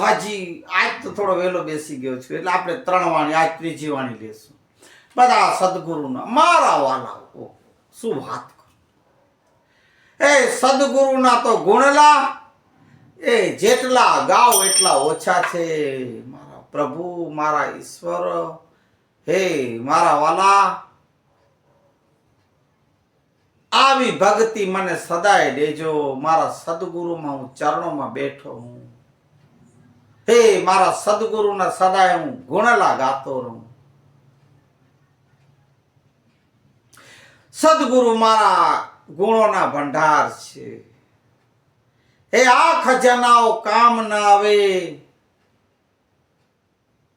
હાજી આજ તો થોડો વહેલો બેસી ગયો છું, એટલે આપણે ત્રણ વાણી, આજ ત્રીજી વાણી લેશું. બધા સદગુરુના, મારા વાલા શું વાત કરું. એ સદગુરુના તો ગુણલા, એ જેટલા ગાવ એટલા ઓછા છે. મારા પ્રભુ, મારા ઈશ્વર, હે મારા વાલા, આવી ભક્તિ મને સદાય દેજો. મારા સદગુરુમાં હું ચરણોમાં બેઠો હું. હે મારા સદગુરુના સદાય હું ગુણલા ગાતો રહું. સદગુરુ મારા ગુણોના ભંડાર છે. હે આ ખજાનાઓ કામ ના આવે.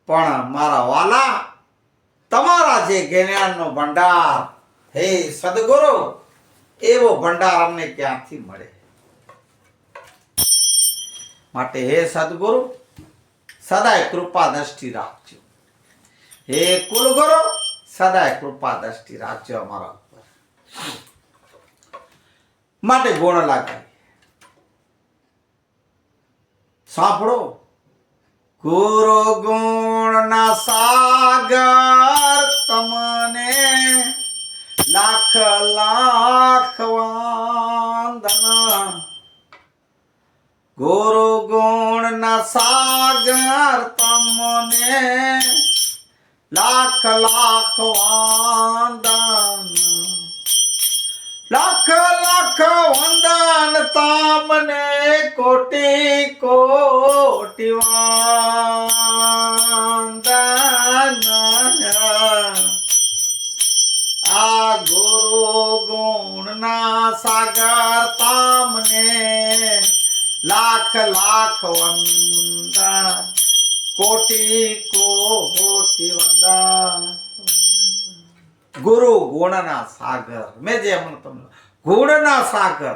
પણ મારા વાલા, તમારા જે જ્ઞાનનો ભંડાર, હે સદગુરુ, એવો ભંડાર અમને ક્યાંથી મળે? માટે હે સદગુરુ સદાય કૃપા દ્રષ્ટિ રાખજો. હે કુલગુરુ, સદાય કૃપા દ્રષ્ટિ રાખજો અમારા ઉપર. માટે ગુણ લાગે. સાંભળો. ગુરુ ગુણ ના સાગર તમને લાખ લાખ વંદના. ગુરુ ગુણ ના સાગર તમને લાખ લાખ વંદન. લાખ લાખ વંદન તમને કોટી કોટી ગુણના સાગર. મેં જે હમણાં તમને ગુણના સાગર.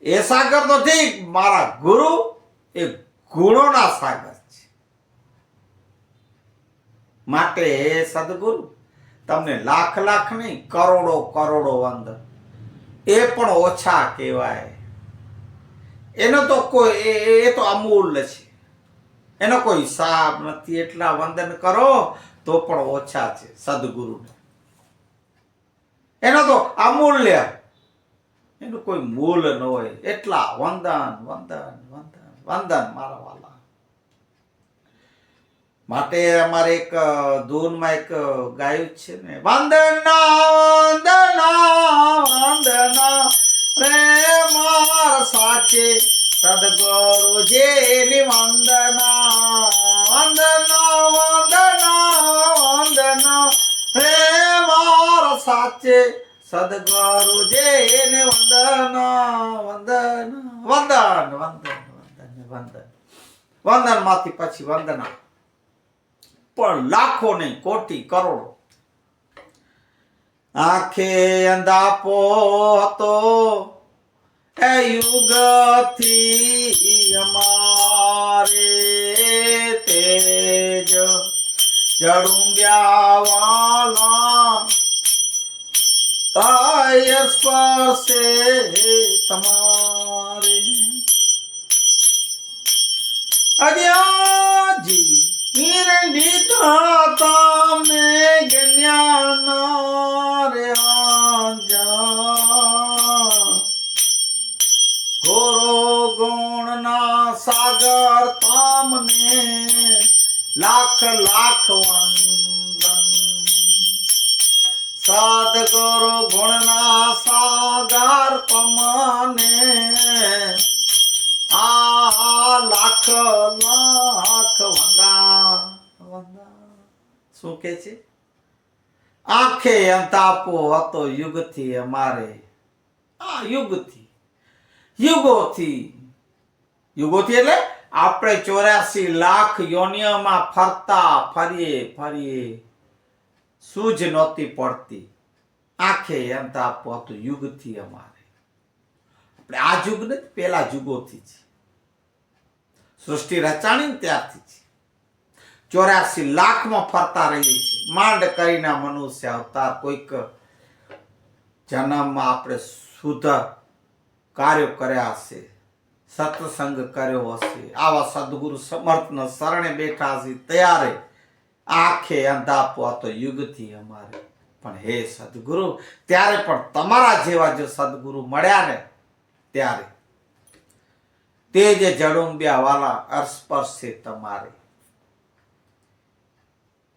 એ સાગર નથી મારા ગુરુ એ ગુણોના સાગર છે. માટે હે સદગુરુ, તમને લાખ લાખ નહીં, કરોડો કરોડો વંદન. એ પણ ઓછા કહેવાય. એનો તો કોઈ એ- તો અમૂલ્ય છે. એનો કોઈ હિસાબ નથી. એટલા વંદન કરો તો પણ ઓછા છે સદગુરુને. એનો તો અમૂલ્ય. એનું કોઈ મૂલ ન હોય. એટલા વંદન વંદન વંદન વંદન મારા વાલા. માટે અમારે એક ધૂનમાં એક ગાયું છે ને. વંદના વંદના વંદના રે માર સાચે સદગુરુ જેની વંદના વંદના વંદના વંદના રે સાચે સદગુરુ જેને વંદના, વંદન વંદન વંદન વંદન વંદન. વંદનમાંથી પછી વંદના. પણ લાખો નહીં, કોટી, કરોડો. આંખે અંધાપો હતો, એ યુગથી અમારે તેજ જડુંબ્યા વાલા તાય સ્પર્શે તમારે. અજ્ઞાજી હિરંડી મેં જ્ઞાન રે આજા શું કે છે? આંખે અંતાપો હતો યુગથી અમારે. આ યુગથી. યુગોથી. યુગોથી એટલે આપણે ચોર્યાસી લાખ યોનિયમાં ફરતા, ફરીએ ફરીએ. સૂજ નહોતી પડતી. આંખે અંતાપો હતો યુગથી અમારે. આપણે આ યુગ નથી પેલા યુગોથી છે સૃષ્ટિ રચાણી ત્યારથી છે ચોર્યાસી લાખમાં ફરતા રહીએ છીએ. માંડ કરીને મનુષ્ય અવતાર કોઈક જન્મમાં આપણે શુદ્ધ કાર્યો કર્યા હશે, સત્સંગ કર્યો હશે, આવા સદગુરુ સમર્થન શરણે બેઠા હશે, ત્યારે આખે અંધાપો તો યુગથી અમારે. પણ હે સદગુરુ, ત્યારે પણ તમારા જેવા જો સદગુરુ મળ્યા ને, ત્યારે તે જે જડુંબ્યા વાલા અસ્પર્શ છે તમારે.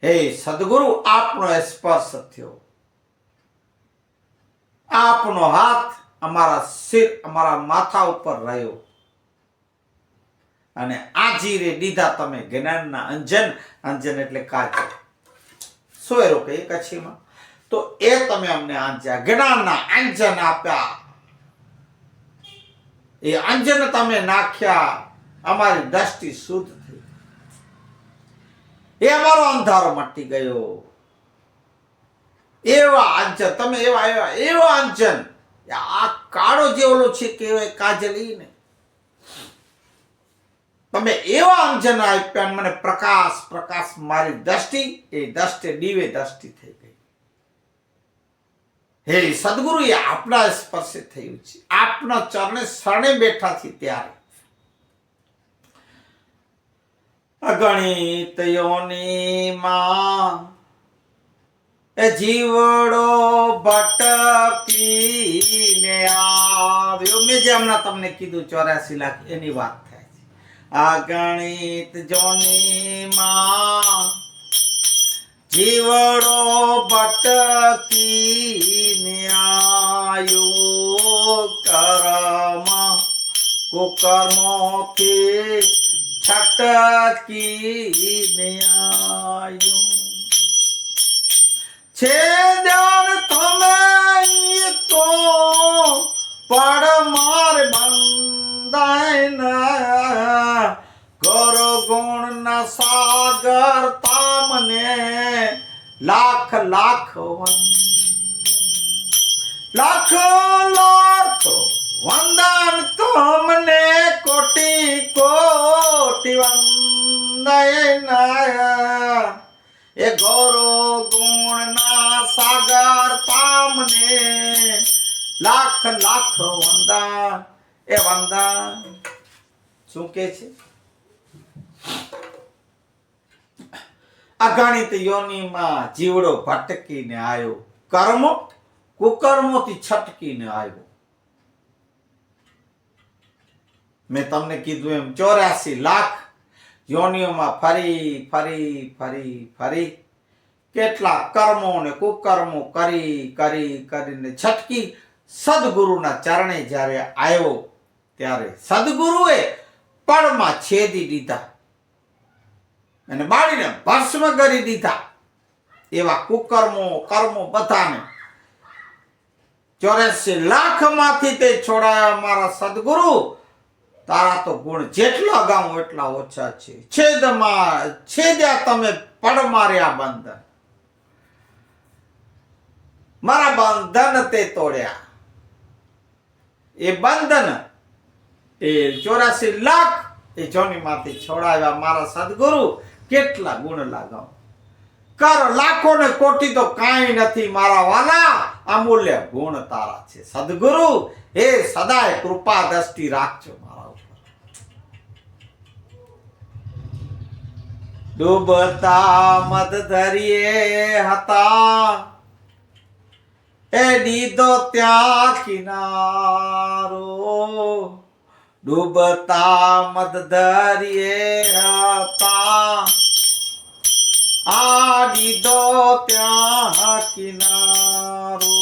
હે સદગુરુ, આપનો સ્પર્શ થયો. આપનો હાથ અમારા સિર અમારા માથા ઉપર રહ્યો. અને આજીરે દીધા તમે જ્ઞાનના અંજન અંજન એટલે કાચ સોયરો કે કચ્છીમાં તો એ તમે અમને આંજ્યા, જ્ઞાનના અંજન આપ્યા. એ અંજન તમે નાખ્યા. અમારી દ્રષ્ટિ શુદ્ધ એ અમારો અંધારો મટી ગયો. એવા આંચન, તમે એવા એવા, એવો અંજન આ કાળો જે ઓલો છે કેવાય કાજલ ને તમે એવા અંજન આપ્યા મને પ્રકાશ પ્રકાશ મારી દ્રષ્ટિ, એ દ્રષ્ટિ દીવે દ્રષ્ટિ થઈ ગઈ. હે સદગુરુ એ આપના સ્પર્શે થયું છે. આપના ચરણે શરણે બેઠા છે ત્યારે. અગણિત યોનીમાં એ જીવડો ભટકીને આવ્યો. મેં જે હમણાં તમને કીધું ચોરાસી લાખ, એની વાત થાય છે. અગણિત જોનીમાં જીવડો ભટકીને આવ્યો. કર્મ, કુકર્મોથી છટકીને આવ્યો છે ધ્યાન તમે તો પડ માર બંધાય ગોર ગુણ ના સાગર તામને લાખ લાખ વન લાખ લાખ વંદન તમને કોટી કોટી વંદન એ ગૌરો ગુણના સાગર તામને લાખ લાખ વંદન. એ વંદન શું કે છે? અગણિત યોનીમાં જીવડો ભટકીને આવ્યો, કર્મો કુકર્મોથી છટકીને આવ્યો. મેં તમને કીધું એમ, ચોર્યાસી લાખ યોનિઓમાં ફરી ફરી ફરી ફરી કેટલા કર્મો ને કુકર્મો કરી કરી, કરીને છટકી સદગુરુના ચરણે જ્યારે આવ્યો, ત્યારે સદગુરુએ પળમાં છેદી દીધા અને બાળીને ભસ્મ કરી દીધા. એવા કુકર્મો, કર્મો બધાને ચોર્યાસી લાખમાંથી તે છોડાયા મારા સદગુરુ. તારા તો ગુણ જેટલા ગાઉં એટલા ઓછા છે. છેદમાં, છેદ્યા તમે પડ માર્યા બંધન. મારા બંધન તે તોડ્યા. એ બંધન એ ચોરાસી લાખ, એ જોનીમાંથી છોડાવ્યા મારા સદગુરુ. કેટલા ગુણ લાગાવ કર લાખો ને કોટી તો કાંઈ નથી મારા વાલા. અમૂલ્ય ગુણ તારા છે. સદગુરુ એ સદાય કૃપા દ્રષ્ટિ રાખજો મારા ઉપર ડૂબતા મત ધરીએ હતા. એ દીધો ત્યાં કિનારો. ડૂબતા મત ધરીએ હતા. આ દીધો ત્યાં કિનારો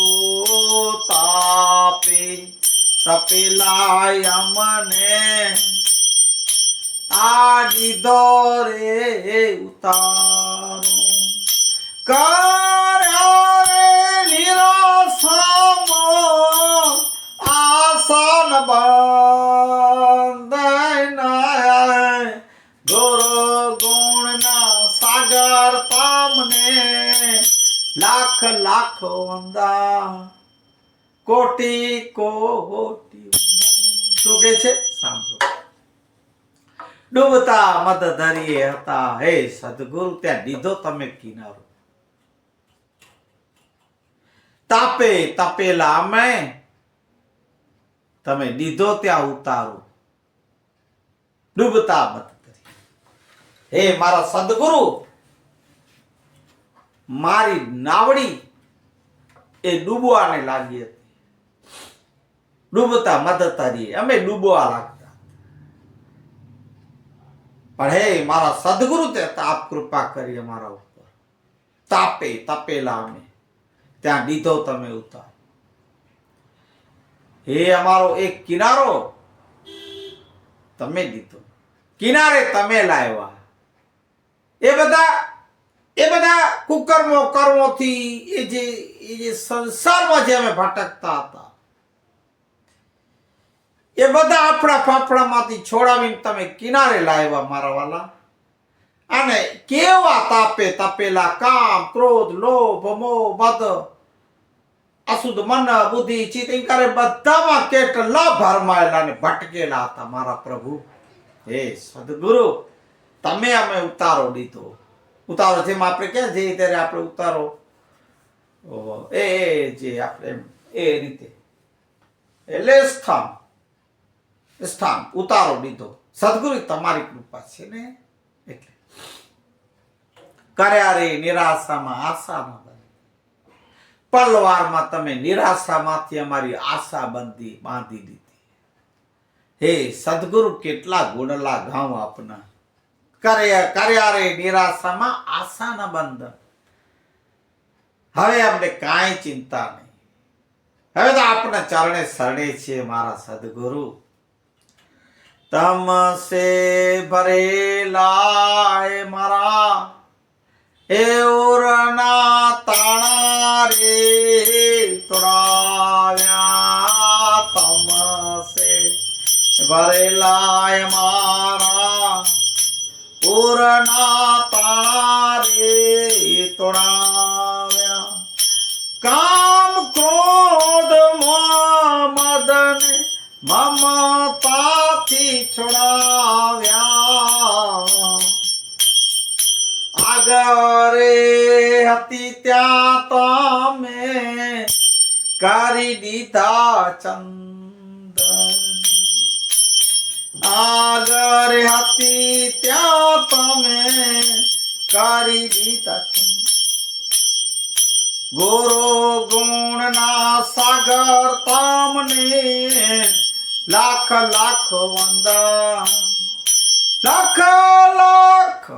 તાપે તપેલા અમને આ દીધો રે ઉતારો. કર્યા રે નિરાશામો આસન બંધાય ગોરો ગુણના સાગર તમને લાખ લાખ વંદા. કોટી કોટી. શું કે છે? સાંભળો. ડૂબતા મદ ધરીએ હતા. હે સદગુરુ, ત્યાં દીધો તમે કિનારો. તાપે તપેલા અમે, તમે દીધો ત્યાં ઉતારો. ડૂબતા મત કરી હે મારા સદગુરુ, મારી નાવડી એ ડૂબવાને લાગી હતી. ડૂબતા મદતારી અમે ડૂબવા લાગતા પણ હે, મારા સદગુરુ તે તાપ કૃપા કરી અમારા ઉપર. તાપે, તપેલા અમે. ત્યાં દીધો તમે ઉતાર. હે, અમારો એક કિનારો તમે દીધો. કિનારે તમે લાવ્યા. એ બધા એ બધા કુકર્મો કર્મોથી, એ જે એ જે સંસારમાં જે અમે ભટકતા હતા એ બધા આપણા ફાફડામાંથી છોડાવીને તમે કિનારે લાવ્યા મારા વાલા. અને કેવા તાપે તપેલા કામ, ક્રોધ, લોભ, મોહ, મદ. અશુદ્ધ મન, બુદ્ધિ ચિતિંકારે કરે બધામાં કેટલા ભરમાયેલા ને ભટકેલા હતા મારા પ્રભુ. હે સદગુરુ, તમે અમે ઉતારો દીધો. ઉતારો જેમ આપણે ક્યાં જઈએ ત્યારે આપણે ઉતારો. એ જે આપણે એ રીતે. એટલે સ્થાન. સ્થાન ઉતારો લીધો. સદગુરુ તમારી કૃપા છે ને એટલે. કર્યા રે નિરાશામાં આશા ન બની પલવારમાં તમે નિરાશામાંથી અમારી આશા બંધી બાંધી દીધી. હે સદગુરુ, કેટલા ગુણલા ગામ આપના. કર્યા રે નિરાશામાં આશાના બંધન હવે અમને કાંઈ ચિંતા નહીં. હવે તો આપણા ચરણે શરણે છે મારા સદગુરુ. તમસે ભરેલા મારા એ ઉરના તાણા રે તોડાવ્યા તમસે ભરેલા મારા ઉરના તાણા રે તોડાવ્યા કામ ક્રોધ મદન મમતાથી છોડાવ્યા. આગરે હતી ત્યાં તમે કરી દીધા ચંદ આગર હતી ત્યાં તમે કરી દીધા ચંદન. ગોરો ગુણના સાગર તમને લાખ લાખ વંદન, લાખ લાખ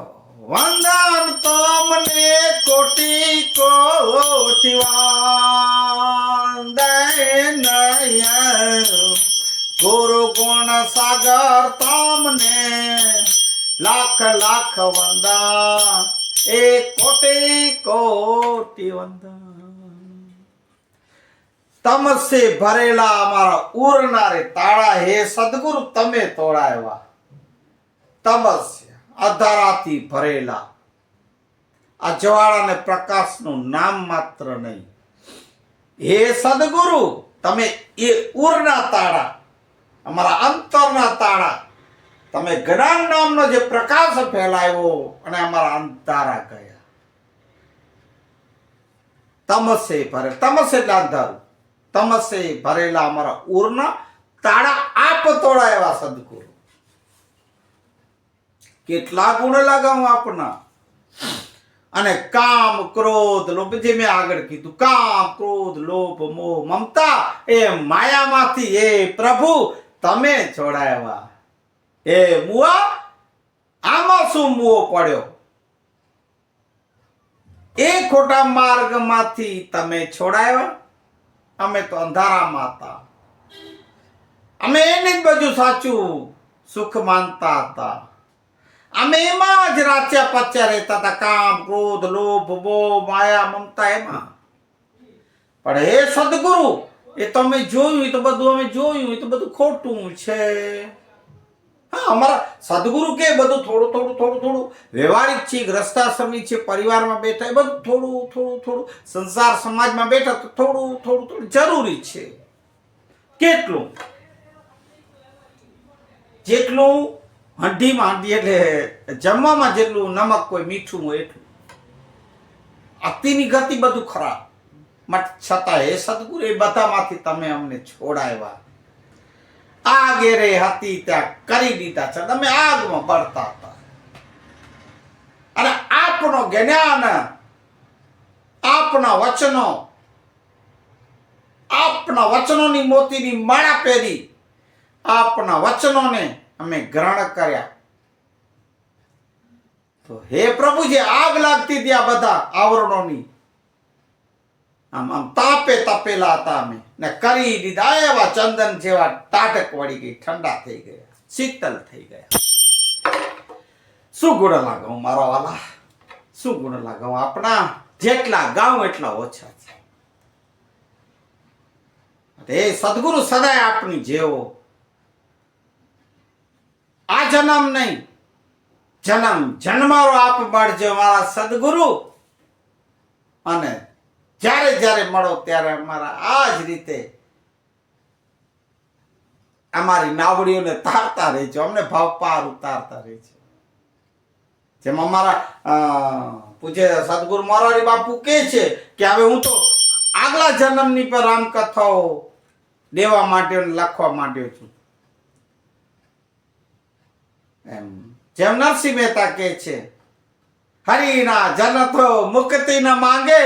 વંદન તમને કોટી કોટી વંદન ગુરુ ગુણ સાગર તમને લાખ લાખ વંદન એક કોટી કોટી વંદન. તમસે ભરેલા અમારા ઉરનારે તાળા હે સદગુરુ તમે તોડાવ્યા. તમસે અધારાથી ભરેલા. આ જ્વાળા ને પ્રકાશનું નામ માત્ર નહીં. હે સદગુરુ, તમે એ ઉરના તાળા, અમારા અંતરના તાળા, તમે જ્ઞાન નામનો જે પ્રકાશ ફેલાવ્યો અને અમારા અંધારા ગયા. તમસે ભરે, તમસે એટલે અંધારું. તમસે ભરેલા અમારા ઉરના તાળા આપ તોડાવ્યા સદગુરુ. કેટલા ગુણ લગાવું આપના? અને કામ ક્રોધ લોભ, જે મેં આગળ કીધું, કામ ક્રોધ, લોભ, મોહ, મમતા, એ માયામાંથી, એ પ્રભુ તમે છોડાવ્યા એ મુઆ આમાં શું મુઓ પડ્યો? એ ખોટા માર્ગમાંથી તમે છોડાવ્યા અમે તો અંધારામાં હતા. અમે એને જ બધું સાચું સુખ માનતા હતા. અમે એમાં જ રાચ્યા પચ્યા રહેતા હતા. કામ, ક્રોધ, લોભ બો માયા, મમતા એમાં. પણ હે સદગુરુ, એ તો અમે જોયું, એ તો બધું અમે જોયું, એ તો બધું ખોટું છે. હા, અમારા સદગુરુ કે બધું થોડું થોડું થોડું થોડું. વ્યવહારિક છે ગ્રસ્તાશ્રમી છે, પરિવારમાં બેઠા એ બધું થોડું થોડું થોડું. સંસાર સમાજમાં બેઠા તો થોડું થોડું થોડું. જરૂરી છે. કેટલું? જેટલું હંડીમાં હંડી એટલે જમવામાં જેટલું નમક હોય, મીઠું હોય એટલું. અતિની ગતિ બધું ખરાબ. માટે છતાં એ સદગુરુ એ બધામાંથી તમે અમને છોડાવ્યા. આગેરે હતી ત્યાં કરી દીધા છે. તમે આગમાં બળતા હતા. અને આપનો જ્ઞાન, આપના વચનો, આપના વચનોની મોતીની માળા પહેરી આપના વચનોને અમે ગ્રહણ કર્યા. તો હે પ્રભુ જે આગ લાગતી ત્યાં બધા આવરણોની. આમ આમ તાપે તપેલા હતા અમે. ને કરી દીધા. એવા ચંદન જેવા તાટક વળી ગઈ, ઠંડા થઈ ગયા, શીતલ થઈ ગયા. શું ગુણ લાગવ મારા વાલા? શું ગુણ લાગવ આપણા જેટલા ગાઉં એટલા ઓછા છે. એ સદગુરુ સદાય આપની જેવો. આ જન્મ નહીં. જન્મ જન્મારો આપ મળજો મારા સદગુરુ. અને જ્યારે જ્યારે મળો ત્યારે અમારા આ જ રીતે અમારી નાવડીઓને તારતા રહેજો. અમને ભાવ પાર ઉતારતા રહેજો. જેમ અમારા પૂછે સદગુરુ મોરારી બાપુ કે છે કે હવે હું તો આગલા જન્મની પર રામકથાઓ દેવા માટે લખવા માંડ્યો છું. એમ. જેમ નરસિંહ મહેતા કે છે, હરિના જનથો મુક્તિ ન માંગે.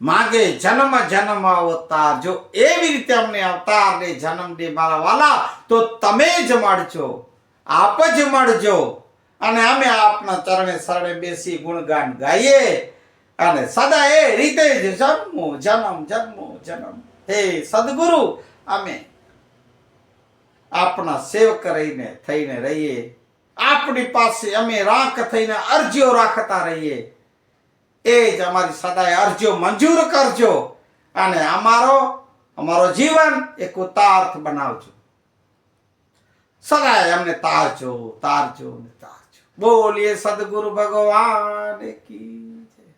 માંગે જન્મ જન્મ અવતાર. જો એવી રીતે અમને અવતાર ને જન્મ દે મારા વાલા, તો તમે જ મળજો. આપ જ મળજો. અને અમે આપના ચરણે શરણે બેસી ગુણગાન ગાઈએ. અને સદા એ રીતે જ જન્મો, જન્મ જન્મો, જન્મ. હે સદગુરુ, અમે આપના સેવક રહીને, થઈને રહીએ. આપણી પાસે અમે રાખ થઈને અરજીઓ રાખતા રહીએ. એ જ અમારી સદાય અરજો મંજૂર કરજો. અને અમારો અમારો જીવન એક ઉતાર્થ બનાવજો. સદાય અમને તારજો તારજો ને તારજો. બોલીએ સદગુરુ ભગવાન કી જય.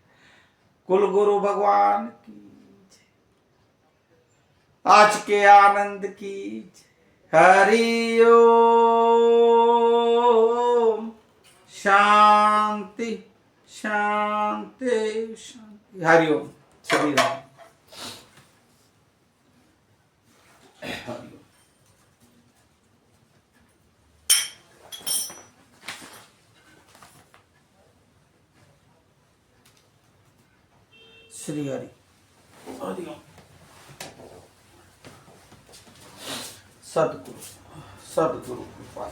કુલગુરુ ભગવાન કી જય. આજ કે આનંદ કી હરિયો શાંતિ. શાંતિ શાંતિ હરિઓમ શ્રી રામ શ્રી હરિ સદગુરુ સદગુરુ કૃપા